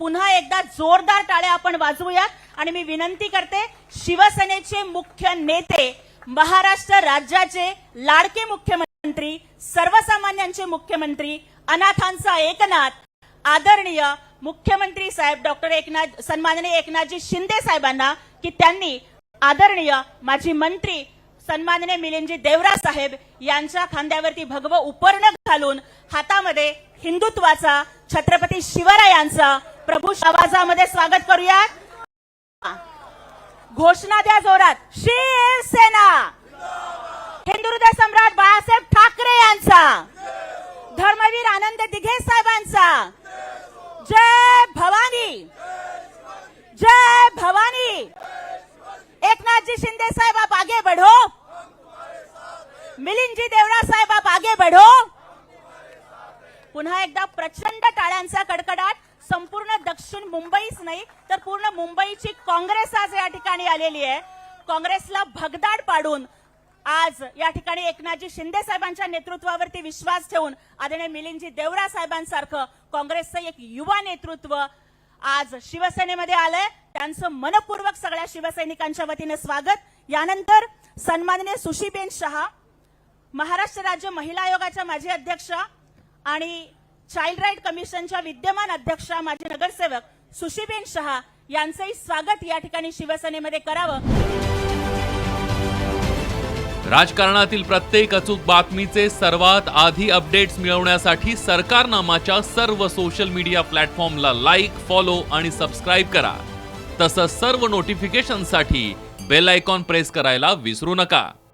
पुन्हा एकदा जोरदार टाळ्या आपण वाजवूयात. आणि मी विनंती करते शिवसेनेचे मुख्य नेते महाराष्ट्र राज्याचे लाडके मुख्यमंत्री सर्वसामान्यांचे मुख्यमंत्री अनाथांचा एकनाथ आदरणीय मुख्यमंत्री साहेब डॉक्टर एकनाथ सन्माननीय एकनाथजी शिंदे साहेबांना की त्यांनी आदरणीय माजी मंत्री सन्माननीय मिलिंदजी देवरा साहेब यांच्या खांद्यावरती भगव उपर्ण घालून हातामध्ये हिंदुत्वाचा छत्रपती शिवरायांचा प्रभू आवाजामध्ये स्वागत करूयात. घोषणा द्या जोरात. शिवसेना हिंदुहृदय सम्राट बाळासाहेब ठाकरे यांचा. धर्मवीर आनंद दिघे साहेबांचा. जय भवानी. जय भवानी. एकनाथजी शिंदे साहेब आप आगे बढ़ो. मिलिंदजी देवरा साहेब आप आगे बढ़ो. पुन्हा एकदा प्रचंड टाळ्यांचा कडकडाट. संपूर्ण दक्षिण मुंबईच नाही तर पूर्ण मुंबईची काँग्रेस आज या ठिकाणी आलेली आहे. काँग्रेसला भगदाड पाडून आज या ठिकाणी एकनाथजी शिंदे साहेबांच्या नेतृत्वावरती विश्वास ठेवून आदरणीय मिलिंदजी देवरा साहेबांसारखं काँग्रेसचं एक युवा नेतृत्व आज शिवसेनेमध्ये आलंय. त्यांचं मनपूर्वक सगळ्या शिवसैनिकांच्या वतीने स्वागत. यानंतर सन्माननीय सुशीबेन शहा महाराष्ट्र राज्य महिला आयोगाच्या माजी अध्यक्ष आणि चाइल्ड राईट कमिशनच्या विद्यमान अध्यक्षा माजी नगरसेवक सुशीबेन शहा यांचंही स्वागत या ठिकाणी शिवसेनेमध्ये करावं. राजकारणातील प्रत्येक अचूक बातमीचे सर्वात आधी अपडेट्स मिळवण्यासाठी सरकारनामाच्या सर्व सोशल मीडिया प्लॅटफॉर्मला लाईक फॉलो आणि सबस्क्राईब करा. तसंच सर्व नोटिफिकेशनसाठी बेल आयकॉन प्रेस करायला विसरू नका.